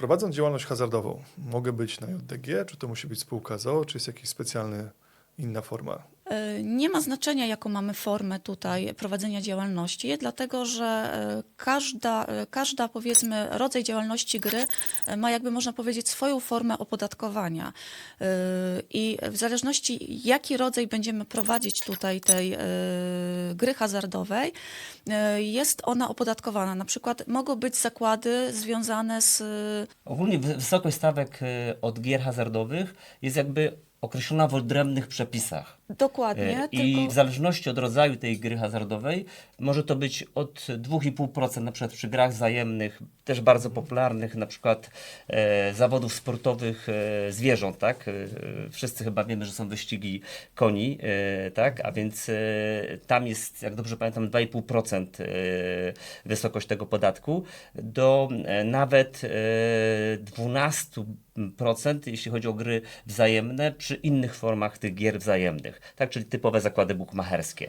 prowadząc działalność hazardową, mogę być na JDG, czy to musi być spółka ZOO, czy jest jakaś specjalna inna forma? E, Nie ma znaczenia, jaką mamy formę tutaj prowadzenia działalności, dlatego że e, każda, e, każda powiedzmy rodzaj działalności gry ma jakby można powiedzieć swoją formę opodatkowania. I w zależności jaki rodzaj będziemy prowadzić tutaj tej gry hazardowej, jest ona opodatkowana. Na przykład mogą być zakłady związane z Ogólnie wy- wysokość stawek od gier hazardowych jest jakby określona w odrębnych przepisach. dokładnie, E, I tylko w zależności od rodzaju tej gry hazardowej może to być od 2,5% na przykład przy grach wzajemnych, też bardzo popularnych, na przykład e, zawodów sportowych e, zwierząt, tak? E, wszyscy chyba wiemy, że są wyścigi koni, e, tak? A więc e, tam jest, jak dobrze pamiętam, 2,5% e, wysokość tego podatku do e, nawet e, 12%, jeśli chodzi o gry wzajemne, przy innych formach tych gier wzajemnych, tak? Czyli typowe zakłady bukmacherskie.